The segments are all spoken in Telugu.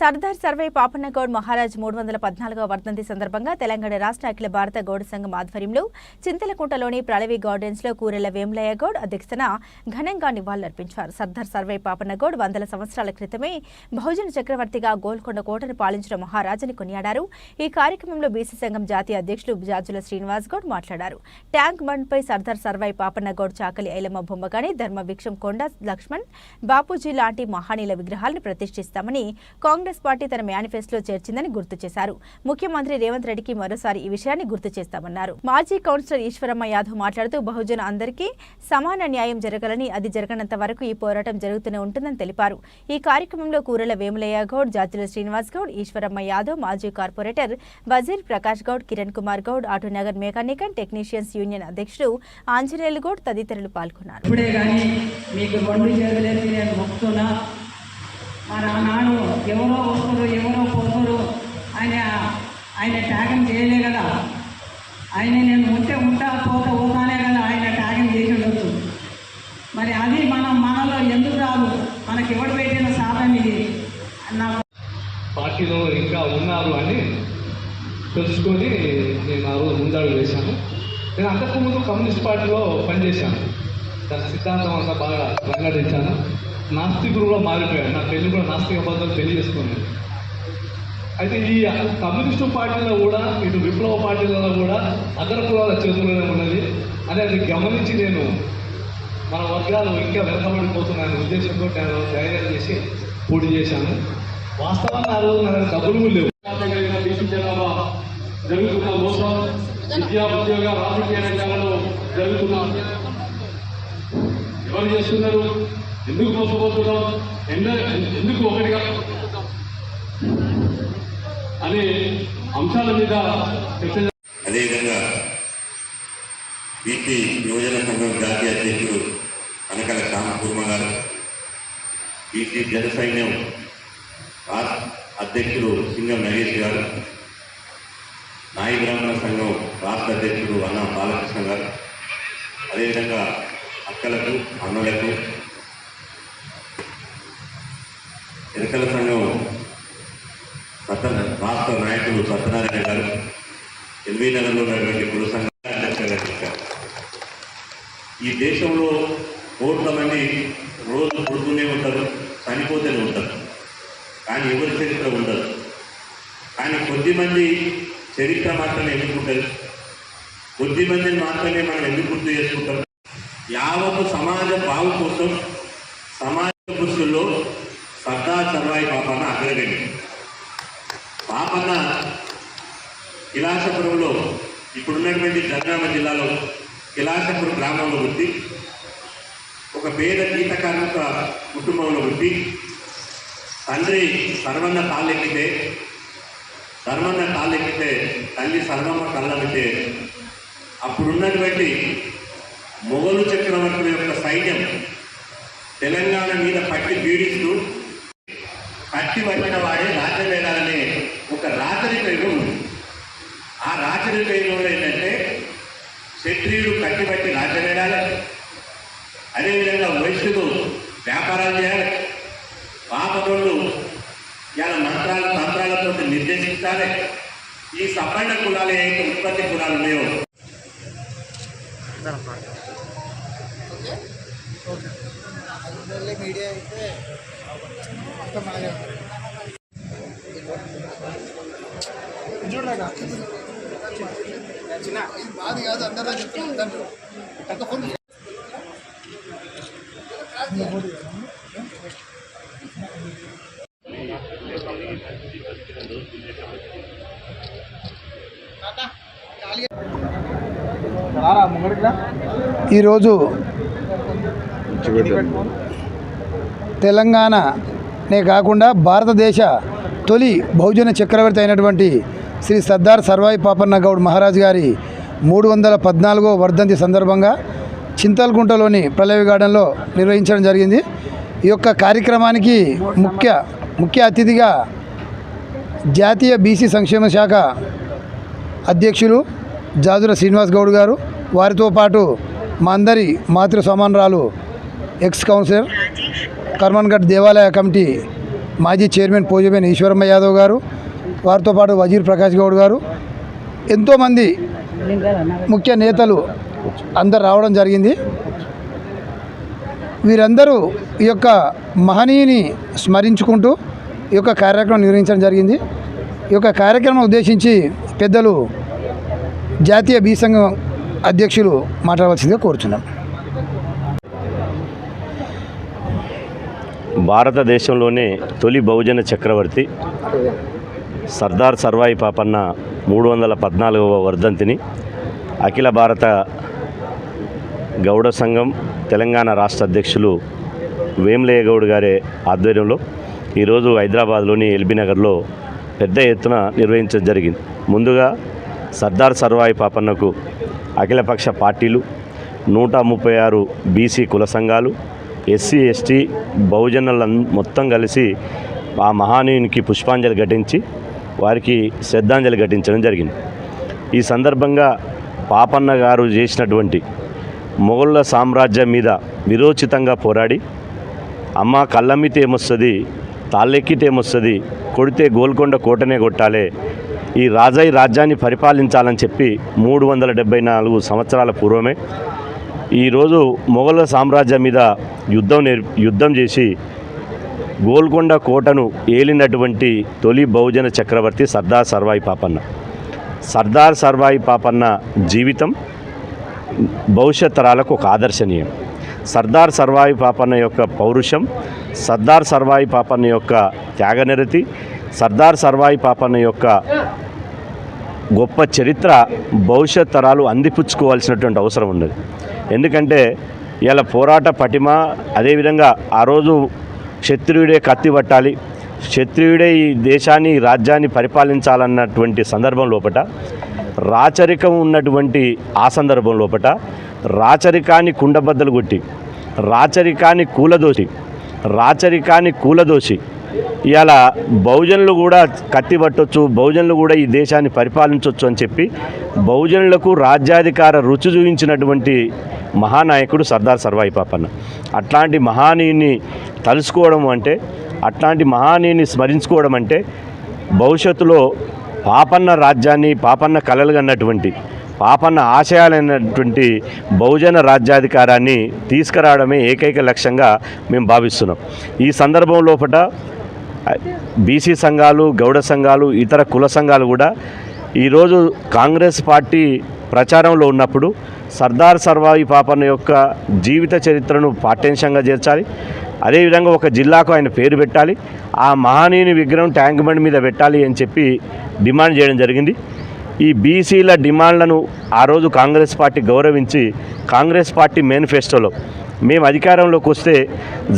సర్దార్ సర్వే పాపన్నగౌడ్ మహారాజ్ మూడు వందల పద్నాలుగవ వర్ధంతి సందర్భంగా తెలంగాణ రాష్ట్ర అఖిల భారత గౌడ సంఘం ఆధ్వర్యంలో చింతలకుంటలోని ప్రళవి గార్డెన్స్లో కూరెల వేములయ్య గౌడ్ అధ్యక్షతన ఘనంగా నివాళులర్పించారు. సర్దార్ సర్వే పాపన్నగౌడ్ వందల సంవత్సరాల క్రితమే బహుజన చక్రవర్తిగా గోల్కొండ కోటను పాలించిన మహారాజుని కొనియాడారు. ఈ కార్యక్రమంలో బీసీ సంఘం జాతీయ అధ్యక్షులు జాజుల శ్రీనివాస్ గౌడ్ మాట్లాడారు. ట్యాంక్ బండ్పై సర్దార్ సర్వై పాపన్నగౌడ్ చాకలి ఐలమ్మ బొమ్మగాని ధర్మవీక్షం కొండ లక్ష్మణ్ బాపూజీ లాంటి మహానీల విగ్రహాలను ప్రతిష్ఠిస్తామని కాంగ్రెస్ పార్టీ తన మేనిఫెస్టోలో చేర్చిందని గుర్తు చేశారు. ముఖ్యమంత్రి రేవంత్ రెడ్డికి మరోసారి ఈ విషయాన్ని గుర్తు చేస్తామన్నారు. మాజీ కౌన్సిలర్ ఈశ్వరమ్మ యాదవ్ మాట్లాడుతూ బహుజన అందరికీ సమాన న్యాయం జరగాలని అది జరగనంత వరకు ఈ పోరాటం జరుగుతూనే ఉంటుందని తెలిపారు. ఈ కార్యక్రమంలో కూరల వేములయ్య గౌడ్ జాతుల శ్రీనివాస్ గౌడ్ ఈశ్వరమ్మ యాదవ్ మాజీ corporator Wazir Prakash Goud Kiran Kumar Goud Autonagar mechanic and technicians union అధ్యక్షుడు ఆంజనేయులు గౌడ్ తదితరులు పాల్గొన్నారు. ఇప్పుడే నాడు ఎవరో వస్తారు ఎవరో పోతారు ఆయన ఆయన త్యాగం చేయలే కదా. ఆయన నేను ఉంటే ఉంటా పోత పోతానే కదా ఆయన త్యాగం చేసి ఉండొచ్చు మరి అది మనం మనలో ఎందుకు రాదు? మనకి ఎవడు పెట్టిన సాధన ఇది? నా పార్టీలో ఇంకా ఉన్నారు అని తెలుసుకొని నేను ఆ రోజు ముందడుగు వేశాను. నేను అంతకుముందు కమ్యూనిస్ట్ పార్టీలో పనిచేశాను. దాని సిద్ధాంతం అంతా బాగా వెంగడించాను నాస్తికుడుగా మారిపోయాడు. నా పెళ్ళి కూడా నాస్తిక పద్ధతులు పెళ్ళి అయితే ఈ కమ్యూనిస్టు పార్టీలో కూడా ఇటు విప్లవ పార్టీలలో కూడా అగ్ర కులాల చేతుల్లోనే ఉన్నది. అనేది గమనించి నేను మన వర్గాలు ఇంకా వెనకబడిపోతున్నాయనే ఉద్దేశంతో నేను తయారు చేసి పోటీ చేశాను. వాస్తవంగా ఆ రోజు నా డబ్బులు లేవు. జనాభా జరుగుతున్న మోసం విద్యా ఉద్యోగ రాజకీయ రంగాలలో జరుగుతున్న ఎవరు చేస్తున్నారు? ఎందుకు మోసపోతున్నాం ఎండ ఎందుకు ఒకటిగా? అనే అంశాల మీద చర్చ అదేవిధంగా బీసీ యువజన సంఘం జాతీయ అధ్యక్షుడు కనకల రామకుర్మ గారు బీసీ జన సైన్యం రాష్ట్ర అధ్యక్షుడు సింగం నగేష్ గారు నాయి బ్రాహ్మణ సంఘం రాష్ట్ర అధ్యక్షుడు అన్న బాలకృష్ణ గారు అదేవిధంగా అక్కలకు అన్నలకు ఎరకల సంఘం సత్య రాష్ట్ర నాయకులు సత్యనారాయణ గారు ఎల్వీ నగర్లో ఉన్నటువంటి కుల సంఘాల ఈ దేశంలో కోట్ల మంది రోజు పుడుతూనే ఉంటారు చనిపోతూనే ఉంటారు. కానీ ఎవరి చరిత్ర ఉండదు. కానీ కొద్ది మంది చరిత్ర మాత్రమే ఎన్నుకుంటారు. కొద్ది మందిని మాత్రమే మనం ఎందుకు గుర్తు చేసుకుంటాం? యావత్ సమాజ బాగు కోసం సమాజ సర్దార్ సర్వాయి పాపన్న అగ్రగణి పాపన్న కిలాసపురంలో ఇప్పుడున్నటువంటి జనగామ జిల్లాలో కిలాసపురం గ్రామంలో ఉంది ఒక పేద గీత కార్మిక కుటుంబంలో ఉంది తండ్రి సర్వన్న తాళ్ళెక్కితే ధర్మన్న తాళ్ళెక్కితే తల్లి సర్వమ్మ కళ్ళమితే అప్పుడున్నటువంటి మొఘలు చక్రవర్తుల యొక్క సైన్యం తెలంగాణ మీద పట్టి పీడిస్తూ పట్టి పట్టిన వాడే రాజ్యవేదాలనే ఒక రాచరిక యుగం ఉంది. ఆ రాచరిక యుగంలో ఏంటంటే క్షత్రియుడు కట్టిబట్టి రాజ్యం వేయాలి అదేవిధంగా వైశ్యుడు వ్యాపారాలు చేయాలి. పాపకుళ్ళు ఇలా మంత్రాలు తంత్రాలతో నిర్దేశించాలి. ఈ సపన్న కులాలు ఏవైతే ఉత్పత్తి కులాలు ఉన్నాయో మీడియా అయితే చిన్న. కాదు అందరూ చెప్తాను ఒక ఫోన్ ఈరోజు తెలంగాణనే కాకుండా భారతదేశ తొలి బహుజన చక్రవర్తి అయినటువంటి శ్రీ సర్దార్ సర్వాయి పాపన్న గౌడ్ మహారాజ్ గారి మూడు వందల పద్నాలుగో వర్ధంతి సందర్భంగా చింతల్గుంటలోని ప్రళయ గార్డెన్లో నిర్వహించడం జరిగింది. ఈ యొక్క కార్యక్రమానికి ముఖ్య ముఖ్య అతిథిగా జాతీయ బీసీ సంక్షేమ శాఖ అధ్యక్షులు జాజుల శ్రీనివాస్ గౌడ్ గారు వారితో పాటు మా అందరి మాతృ సమానరాలు ఎక్స్ కౌన్సిలర్ కర్మన్ఘట్ దేవాలయ కమిటీ మాజీ చైర్మన్ పోజబేన్ ఈశ్వరమ్మ యాదవ్ గారు వారితో పాటు వజీర్ ప్రకాష్ గౌడ్ గారు ఎంతోమంది ముఖ్య నేతలు అందరు రావడం జరిగింది. వీరందరూ ఈ యొక్క మహనీయుని స్మరించుకుంటూ ఈ యొక్క కార్యక్రమం నిర్వహించడం జరిగింది. ఈ యొక్క కార్యక్రమం ఉద్దేశించి పెద్దలు జాతీయ బీ సంఘం అధ్యక్షులు మాట్లాడవలసిందిగా కోరుచున్నాం. భారతదేశంలోనే తొలి బహుజన చక్రవర్తి సర్దార్ సర్వాయి పాపన్న మూడు వందల పద్నాలుగవ వర్ధంతిని అఖిల భారత గౌడ సంఘం తెలంగాణ రాష్ట్ర అధ్యక్షులు వేములయ్య గౌడ్ గారి ఆధ్వర్యంలో ఈరోజు హైదరాబాద్లోని ఎల్బీ నగర్లో పెద్ద ఎత్తున నిర్వహించడం జరిగింది. ముందుగా సర్దార్ సర్వాయి పాపన్నకు అఖిలపక్ష పార్టీలు నూట ముప్పై ఆరు బీసీ కుల సంఘాలు ఎస్సీ ఎస్టీ బహుజనుల మొత్తం కలిసి ఆ మహానీయునికి పుష్పాంజలి ఘటించి వారికి శ్రద్ధాంజలి ఘటించడం జరిగింది. ఈ సందర్భంగా పాపన్న గారు చేసినటువంటి మొఘళ్ళ సామ్రాజ్యం మీద విరోచితంగా పోరాడి అమ్మ కళ్ళమ్మితే ఏమొస్తుంది తాళ్ళెక్కితే ఏమొస్తుంది కొడితే గోల్కొండ కోటనే కొట్టాలే ఈ రాజాయి రాజ్యాన్ని పరిపాలించాలని చెప్పి మూడు వందల డెబ్బై నాలుగు సంవత్సరాల పూర్వమే ఈరోజు మొఘల సామ్రాజ్యం మీద యుద్ధం నేర్ యుద్ధం చేసి గోల్కొండ కోటను ఏలినటువంటి తొలి బహుజన చక్రవర్తి సర్దార్ సర్వాయి పాపన్న. సర్దార్ సర్వాయి పాపన్న జీవితం భవిష్యత్ తరాలకు ఒక ఆదర్శనీయం. సర్దార్ సర్వాయి పాపన్న యొక్క పౌరుషం సర్దార్ సర్వాయి పాపన్న యొక్క త్యాగనిరతి సర్దార్ సర్వాయి పాపన్న యొక్క గొప్ప చరిత్ర భవిష్యత్ తరాలు అందిపుచ్చుకోవాల్సినటువంటి అవసరం ఉన్నది. ఎందుకంటే ఇలా పోరాట పటిమ అదేవిధంగా ఆ రోజు క్షత్రియుడే కత్తి పట్టాలి క్షత్రియుడే ఈ దేశాన్ని ఈ రాజ్యాన్ని పరిపాలించాలన్నటువంటి సందర్భం లోపట రాచరికం ఉన్నటువంటి ఆ సందర్భం లోపట రాచరికాన్ని కుండబద్దలు కొట్టి రాచరికాన్ని కూలదోసి రాచరికాన్ని కూలదోసి ఇవాళ బహుజనులు కూడా కత్తిపట్టొచ్చు బహుజనులు కూడా ఈ దేశాన్ని పరిపాలించవచ్చు అని చెప్పి బహుజనులకు రాజ్యాధికార రుచి చూపించినటువంటి మహానాయకుడు సర్దార్ సర్వాయి పాపన్న. అట్లాంటి మహానీయుని తలుసుకోవడం అంటే అట్లాంటి మహానీయుని స్మరించుకోవడం అంటే భవిష్యత్తులో పాపన్న రాజ్యాన్ని పాపన్న కలలు అన్నటువంటి పాపన్న ఆశయాలైనటువంటి బహుజన రాజ్యాధికారాన్ని తీసుకురావడమే ఏకైక లక్ష్యంగా మేము భావిస్తున్నాం. ఈ సందర్భం లోపల బీసీ సంఘాలు గౌడ సంఘాలు ఇతర కుల సంఘాలు కూడా ఈరోజు కాంగ్రెస్ పార్టీ ప్రచారంలో ఉన్నప్పుడు సర్దార్ సర్వాయి పాపన్న యొక్క జీవిత చరిత్రను పాఠ్యాంశంగా చేర్చాలి. అదేవిధంగా ఒక జిల్లాకు ఆయన పేరు పెట్టాలి. ఆ మహానీయుని విగ్రహం ట్యాంక్ బండ్ మీద పెట్టాలి అని చెప్పి డిమాండ్ చేయడం జరిగింది. ఈ బీసీల డిమాండ్లను ఆ రోజు కాంగ్రెస్ పార్టీ గౌరవించి కాంగ్రెస్ పార్టీ మేనిఫెస్టోలో మేము అధికారంలోకి వస్తే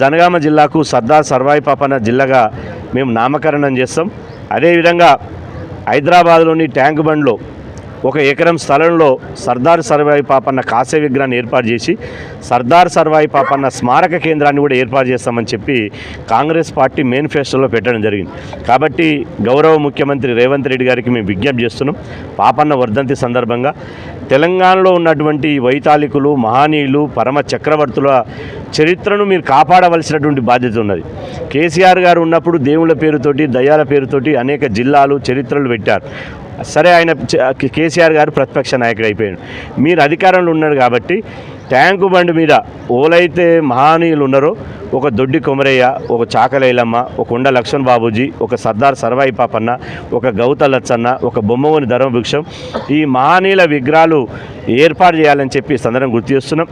జనగామ జిల్లాకు సర్దార్ సర్వాయి పాపన్న జిల్లాగా మేము నామకరణం చేస్తాం. అదేవిధంగా హైదరాబాద్లోని ట్యాంక్ బండ్లో ఒక ఎకరం స్థలంలో సర్దార్ సర్వాయి పాపన్న కాస్య విగ్రహాన్ని ఏర్పాటు చేసి సర్దార్ సర్వాయి పాపన్న స్మారక కేంద్రాన్ని కూడా ఏర్పాటు చేస్తామని చెప్పి కాంగ్రెస్ పార్టీ మేనిఫెస్టోలో పెట్టడం జరిగింది. కాబట్టి గౌరవ ముఖ్యమంత్రి రేవంత్ రెడ్డి గారికి మేము విజ్ఞప్తి చేస్తున్నాం. పాపన్న వర్ధంతి సందర్భంగా తెలంగాణలో ఉన్నటువంటి వైతాళికులు మహానీయులు పరమ చక్రవర్తుల చరిత్రను మీరు కాపాడవలసినటువంటి బాధ్యత ఉన్నది. కేసీఆర్ గారు ఉన్నప్పుడు దేవుళ్ళ పేరుతోటి దయాల పేరుతోటి అనేక జిల్లాలు చరిత్రలు పెట్టారు. సరే ఆయన కేసీఆర్ గారు ప్రతిపక్ష నాయకుడు అయిపోయాడు. మీరు అధికారంలో ఉన్నారు కాబట్టి ట్యాంకు బండి మీద ఓలైతే మహానీయులు ఉన్నారో ఒక దొడ్డి కొమరయ్య ఒక చాకలైలమ్మ ఒక ఉండ లక్ష్మణ్ బాబూజీ ఒక సర్దార్ సర్వాయి పాపన్న ఒక గౌత లచ్చన్న ఒక బొమ్మవని ధర్మభిక్షం ఈ మహానీయుల విగ్రహాలు ఏర్పాటు చేయాలని చెప్పి సందర్భం గుర్తు చేస్తున్నాం.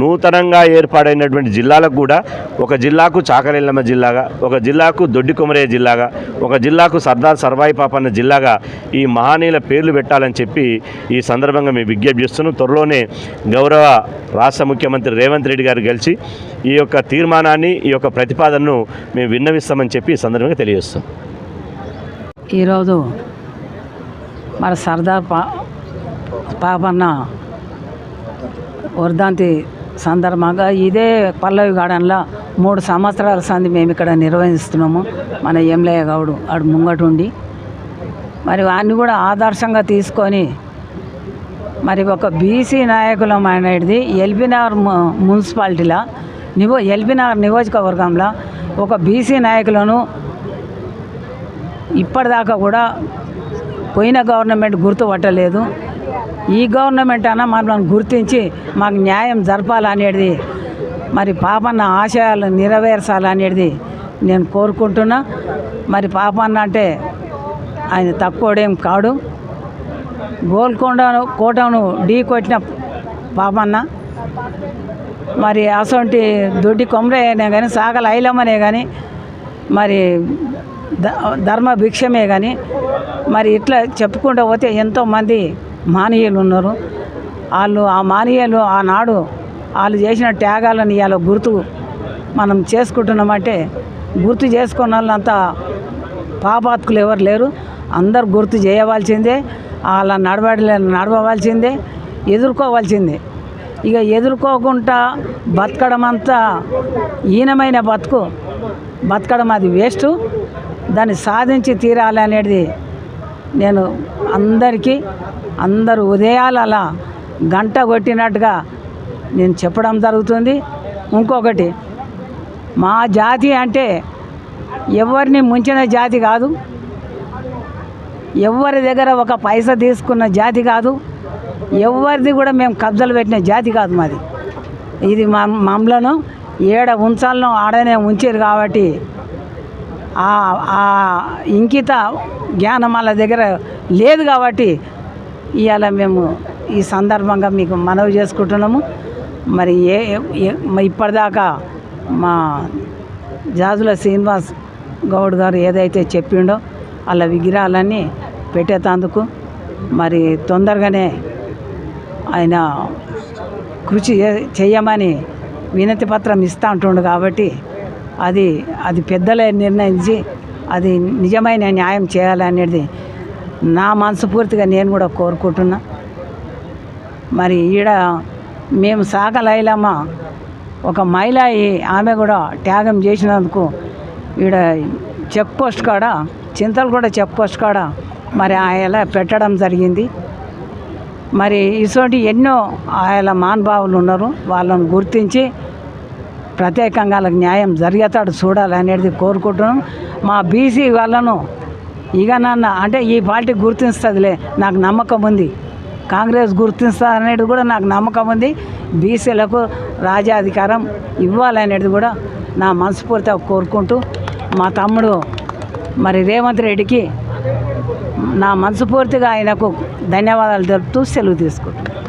నూతనంగా ఏర్పాడైనటువంటి జిల్లాలకు కూడా ఒక జిల్లాకు చాకలైలమ్మ జిల్లాగా ఒక జిల్లాకు దొడ్డి కొమరయ్య జిల్లాగా ఒక జిల్లాకు సర్దార్ సర్వాయి పాపన్న జిల్లాగా ఈ మహానీయుల పేర్లు పెట్టాలని చెప్పి ఈ సందర్భంగా మేము విజ్ఞప్తి చేస్తున్నాం. త్వరలోనే గౌరవ రాష్ట్ర ముఖ్యమంత్రి రేవంత్ రెడ్డి గారు గెలిచి ఈ యొక్క తీర్మానాన్ని ఈ యొక్క ప్రతిపాదనను మేము విన్నవిస్తామని చెప్పి ఈ సందర్భంగా తెలియజేస్తాం. ఈరోజు మన సర్దార్ పా పాపన్న వర్ధాంతి సందర్భంగా ఇదే పల్లవి గార్డెన్లో మూడు సంవత్సరాల సంది మేము ఇక్కడ నిర్వహిస్తున్నాము. మన ఎంలయ్య గౌడు ఆడు ముంగటుండి. మరి వాడిని కూడా ఆదర్శంగా తీసుకొని మరి ఒక బీసీ నాయకులం అనేది ఎల్బీనగర్ మున్సిపాలిటీలో నివో ఎల్బీనగర్ నియోజకవర్గంలో ఒక బీసీ నాయకులను ఇప్పటిదాకా కూడా పోయిన గవర్నమెంట్ గుర్తుపట్టలేదు. ఈ గవర్నమెంట్ అన్న మనల్ని గుర్తించి మాకు న్యాయం జరపాలనేది మరి పాపన్న ఆశయాలు నెరవేర్చాలనేది నేను కోరుకుంటున్నా. మరి పాపన్న అంటే ఆయన తక్కువడేం కాడు. గోల్కొండను కోటను ఢీ కొట్టిన పాపన్న. మరి అసొంటి దొడ్డి కొమరే అయినా కానీ సాగల ఐలమ్మనే కానీ మరి ధర్మ భిక్షమే కానీ మరి ఇట్లా చెప్పుకుంటూ పోతే ఎంతోమంది మానీయులు ఉన్నారు. వాళ్ళు ఆ మానీయులు ఆనాడు వాళ్ళు చేసిన త్యాగాలను ఇవాళ గుర్తు మనం చేసుకుంటున్నామంటే గుర్తు చేసుకున్న వాళ్ళంతా పాపాత్కులు ఎవరు లేరు. అందరు గుర్తు చేయవలసిందే. వాళ్ళ నడవడలే నడవవలసిందే ఎదుర్కోవాల్సిందే. ఇక ఎదుర్కోకుండా బతకడం అంతా హీనమైన బతుకు. బతకడం అది వేస్ట్. దాన్ని సాధించి తీరాలి అనేది నేను అందరికీ అందరు ఉదయాలు అలా గంట కొట్టినట్టుగా నేను చెప్పడం జరుగుతుంది. ఇంకొకటి మా జాతి అంటే ఎవరిని ముంచిన జాతి కాదు. ఎవరి దగ్గర ఒక పైస తీసుకున్న జాతి కాదు ఎవరిది కూడా మేము కబ్జాలు పెట్టిన జాతి కాదు మాది. ఇది మా మమ్మలను ఏడ ఉంచాలను ఆడనే ఉంచారు కాబట్టి ఆ ఇంకిత జ్ఞానం వాళ్ళ దగ్గర లేదు కాబట్టి ఇవాళ మేము ఈ సందర్భంగా మీకు మనవి చేసుకుంటున్నాము. మరి ఏ ఇప్పటిదాకా మా జాజుల శ్రీనివాస్ గౌడ్ గారు ఏదైతే చెప్పిండో అలా విగ్రహాలన్నీ పెట్టేటందుకు మరి తొందరగానే ఆయన కృషి చేయమని వినతి పత్రం ఇస్తూ ఉంటుండు కాబట్టి అది అది పెద్దలే నిర్ణయించి అది నిజమైన న్యాయం చేయాలనేది నా మనస్ఫూర్తిగా నేను కూడా కోరుకుంటున్నా. మరి ఈడ మేము సాగలైలమ్మ ఒక మహిళ ఆమె కూడా త్యాగం చేసినందుకు ఈడ చెక్ పోస్ట్ కాడ చింతలు కూడా చెప్పొచ్చు కూడా. మరి ఆయన పెట్టడం జరిగింది. మరి ఇటువంటి ఎన్నో ఆయన మానుభావులు ఉన్నారు. వాళ్ళను గుర్తించి ప్రత్యేకంగా వాళ్ళకి న్యాయం జరిగేతాడు చూడాలనేది కోరుకుంటున్నాం. మా బీసీ వాళ్ళను ఇక నన్ను అంటే ఈ పార్టీ గుర్తిస్తుందిలే నాకు నమ్మకం ఉంది. కాంగ్రెస్ గుర్తిస్తుంది అనేది కూడా నాకు నమ్మకం ఉంది. బీసీలకు రాజ్యాధికారం ఇవ్వాలనేది కూడా నా మనస్ఫూర్తిగా కోరుకుంటూ మా తమ్ముడు మరి రేవంత్ రెడ్డికి నా మనస్ఫూర్తిగా ఆయనకు ధన్యవాదాలు తెలుపుతూ సెలవు తీసుకుంటున్నాను.